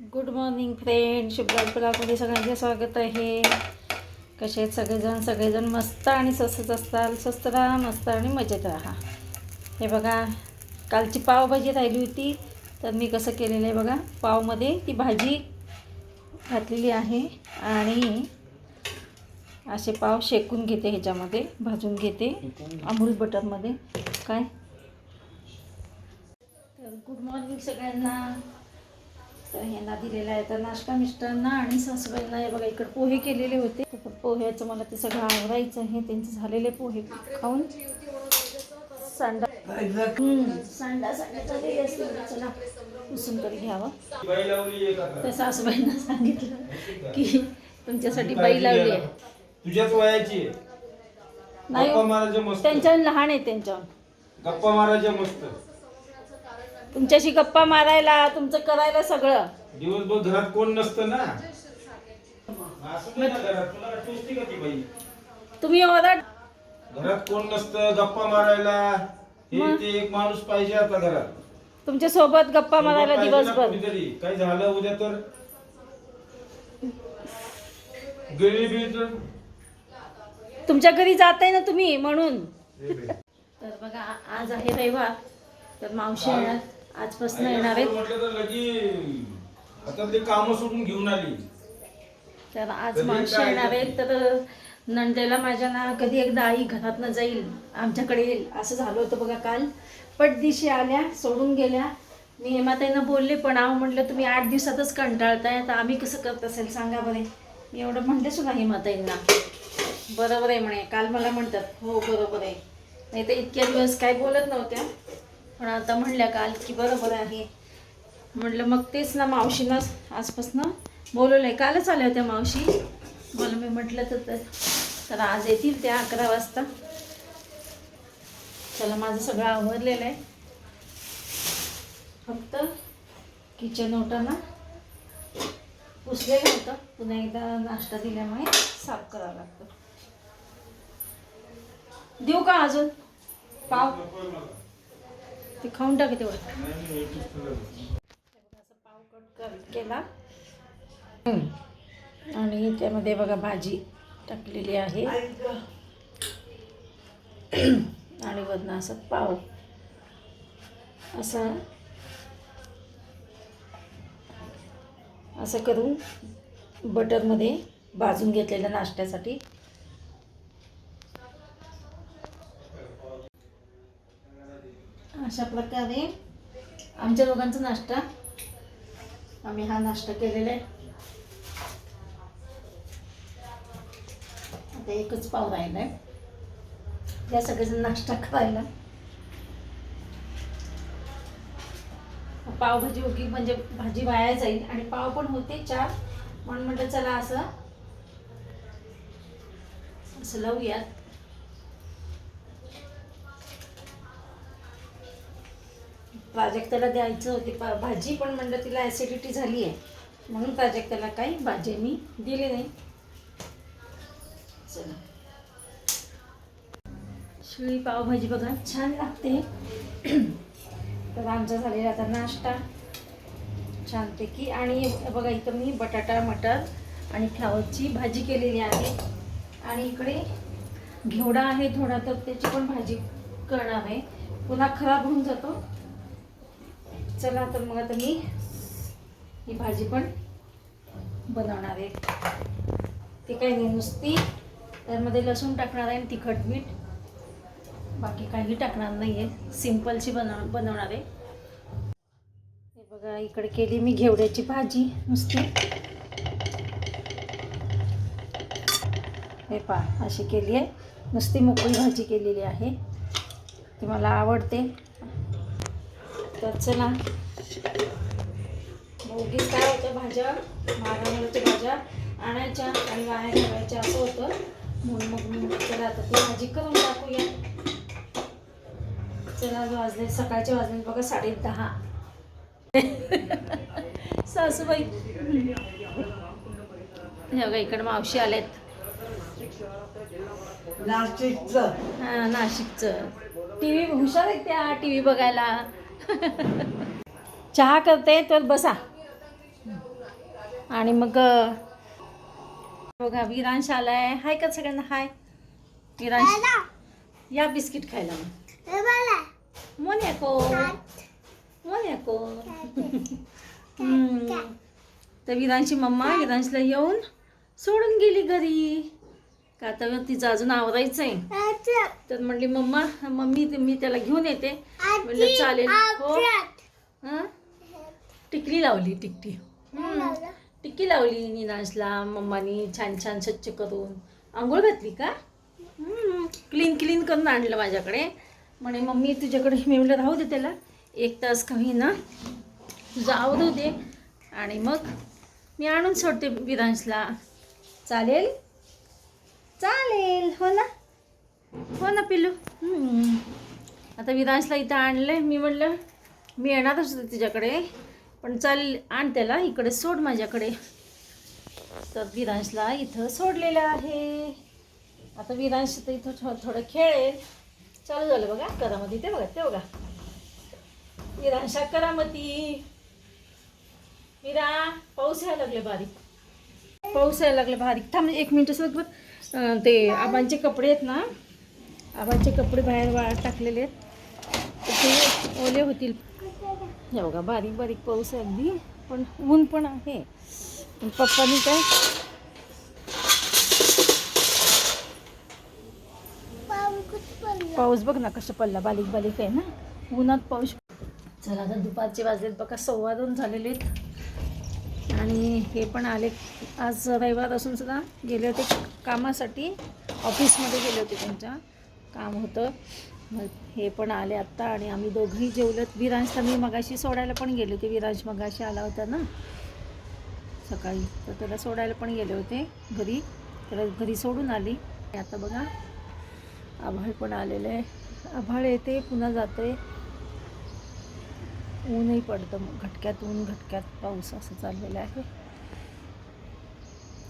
Good morning friend शुभ्राज ब्लॉगमध्ये सगळ्यांचे स्वागत आहे. कसे आहेत सगळेजण? सगळेजण मस्त आणि स्वस्तच असताल. स्वस्त राहा मस्त आणि मजेत राहा. हे बघा कालची पावभाजी राहिली होती. तर मी कसं केलेलं आहे बघा पावमध्ये ती भाजी घातलेली आहे आणि असे पाव शेकून घेते ह्याच्यामध्ये भाजून घेते अमूल बटरमध्ये. काय? तर गुड मॉर्निंग सगळ्यांना. तर यांना दिलेला आहे. तर नाश्ता मिस्टरांना आणि सासूबाईंना हे बघा इकडे पोहे केलेले होते. पोह्याचं मला ते सगळं आवरायचं आहे. त्यांचे झालेले पोहे खाऊन. सांडा. सांडा सांडा पुसून तरी घ्यावं. तर सासूबाईंना सांगितलं की तुमच्यासाठी बाई लावली आहे. तुझ्याच वयाची. नाही मस्त. त्यांच्याहून लहान आहे त्यांच्याहून. गप्पा मारायच्या मस्त. तुमच्याशी गप्पा मारायला तुमचं करायला सगळं. दिवसभर घरात कोण नसतं ना? असं नाही ना घरात तुला टोचते का ती बाई? तुम्ही ओरड घरात कोण नसतं गप्पा मारायला हे? ते एक माणूस पाहिजे आता घरात. तुमच्यासोबत गप्पा मारायला पाहिजे ना दिवसभर. कोणीतरी. काय झालं उद्या तर? तुमच्या घरी जाताय ना तुम्ही म्हणून? तर बघा आ- आज आहे रविवार. तर मावशी येणार. आजपासून येणार आहेत. कामं सोडून घेऊन आली. तर आज काय येणार आहेत. तर नंदेला माझ्या ना कधी एकदा आई घरातनं जाईल. आमच्याकडे येईल. असं झालं होतं बघा काल. पटदिशी आल्या सोडून गेल्या. मी हेमाताईनं बोलले पण आहो म्हटलं तुम्ही आठ दिवसातच कंटाळताय. तर आम्ही कसं करत असेल? सांगा बरे. मी एवढं म्हणते सुद्धा हेमाताईंना. बरोबर आहे म्हणे. काल मला म्हणतात. हो बरोबर आहे. नाही तर इतक्या दिवस काय बोलत नव्हत्या. पण आता म्हणल्या काल की बरोबर आहे. म्हटलं मग तेच ना मावशीला आजपासनं बोलवलं आहे कालच आल्या होत्या मावशी. मला मी म्हटलं तर तर- तर आज येतील त्या अकरा वाजता. चला माझं सगळं आवरलेलं आहे. फक्त किचन ओटाना पुसलेलं होतं. पुन्हा एकदा नाश्ता दिल्यामुळे साफ करावं लागतं. देऊ का अजून? पाव? ते खाऊन टाक तेवढं. असं पाव कट कर केला. आणि त्यामध्ये बघा भाजी टाकलेली आहे. आणि वरनं असं पाव. असं. असं करून बटरमध्ये भाजून घेतलेलं नाश्त्यासाठी. अशा प्रकारे आमच्या दोघांचा नाश्ता. आम्ही हा नाश्ता केलेला आहे. आता एकच पाव राहिला आहे या सगळ्याचा नाश्ता करायला. पावभाजी उगी म्हणजे भाजी वाया जाईल. आणि पाव पण होते चार. म्हणून म्हटलं चला असं असं लावूयात. प्राजक्ताला द्यायचं होते. पा भाजी पण म्हणलं तिला ॲसिडिटी झाली आहे म्हणून प्राजक्ताला काही भाजी मी दिली नाही. चला. शिळी पावभाजी बघा छान लागते. तर आमचा झालेला आता नाश्ता. छानपैकी आणि बघा इथं मी बटाटा मटर आणि फ्लावरची भाजी केलेली आहे. आणि इकडे घेवडा आहे थोडा तर त्याची पण भाजी करणार आहे. पुन्हा खराब होऊन जातो. चला तर मग आता मी ही भाजी पण बनवणार आहे. ती काही नाही नुसती. त्यामध्ये लसूण टाकणार आहे आणि तिखट मीठ. बाकी काही टाकणार नाही आहे सिम्पलची बनव बनवणार आहे. हे बघा इकडे केली मी घेवड्याची भाजी नुसती. हे पा अशी केली आहे. नुसती मोकळी भाजी केलेली आहे. ती मला आवडते. तर चला. उगीच काय होतं? भाज्या महागामध्ये भाज्या आणायच्या आणि वाया घालायच्या असं होतं. म्हणून मग चला आता ती भाजी करून टाकूया. चला आज वाजले सकाळचे वाजले. बघा साडे दहा. सासूबाई. हे बघा इकडे मावशी आलेत नाशिकचं. हा नाशिकचं. टी व्ही हुशार आहेत त्या टी व्ही बघायला. चहा करते तर बसा. आणि मग बघा विरांश आलाय. हाय का सगळ्यांना? हाय. विरांश या बिस्किट खायला मग. मोन्याको मोन्याको हम्म. तर विरांशी मम्मा विरांशला येऊन सोडून गेली घरी. का आता तिचं अजून आवरायचं आहे. तर म्हणली मम्मा मम्मी मी त्याला घेऊन येते. म्हणलं चालेल. हो. हं? टिकली लावली टिकटी. टिक्की लावली? निनाशला मम्मानी छान छान स्वच्छ करून. आंघोळ घातली का? क्लीन क्लीन करून आणलं माझ्याकडे. म्हणे मम्मी तुझ्याकडे मी म्हणलं राहू दे त्याला. एक तास काही ना तुझं आवरू दे. आणि मग मी आणून सोडते विरांशला चालेल? चालेल हो ना? हो ना पिल्लू. आता विरांशला इथं आणलं मी म्हणलं मी येणारच होते तुझ्याकडे पण चाल आण त्याला. इकडे सोड माझ्याकडे. तर विरांशला इथं सोडलेलं आहे. आता विरांश तर इथं थो थोडं खेळेल. चालू झालं बघा करामती. ते बघा ते बघा. विरांशा करामती. विरा पाऊस यायला लागले बारीक. पाऊस यायला लागले बारीक. थांब एक मिनिट सोबत ते आबांचे कपडे आहेत ना आबांचे कपडे बाहेर वाळत टाकलेले आहेत. तर ते ओले होतील. हे बघा बारीक बारीक पाऊस आहे अगदी पण ऊन पण आहे. पप्पानी काय? पाऊस बघ ना कसं पडला बारीक बारीक आहे ना. उन्हात पाऊस. चला आता दुपारचे वाजलेत बघा सव्वा दोन झालेले आहेत. आणि हे पण आले. आज रविवार असून सुद्धा गेले होते कामासाठी. ऑफिसमध्ये गेले होते त्यांच्या. काम होतं. मग हे पण आले आत्ता आणि आम्ही दोघंही जेवलं विरांश तर मी मगाशी सोडायला पण गेले होते. विरांश मगाशी आला होता ना. सकाळी. तर त्याला सोडायला पण गेले होते घरी. त्याला घरी सोडून आली. आता बघा. आभाळ पण आलेलं आहे. आभाळ येते पुन्हा जाते. ऊनही पडतं. मग घटक्यात ऊन घटक्यात पाऊस असं चाललेलं आहे.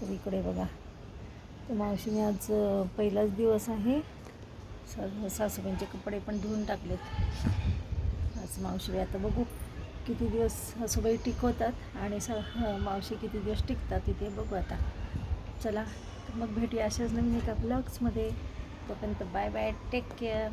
तर इकडे बघा. तर मावशीने आज पहिलाच दिवस आहे. सर्व सासूबाईंचे कपडे पण धुवून टाकलेत. आज मावशी आता बघू किती दिवस सासूबाई टिकवतात आणि स हं, मावशी किती दिवस टिकतात तिथे बघू आता. चला मग भेटूया अशाच नवीन एका ब्लॉग्समध्ये तोपर्यंत बाय बाय टेक केअर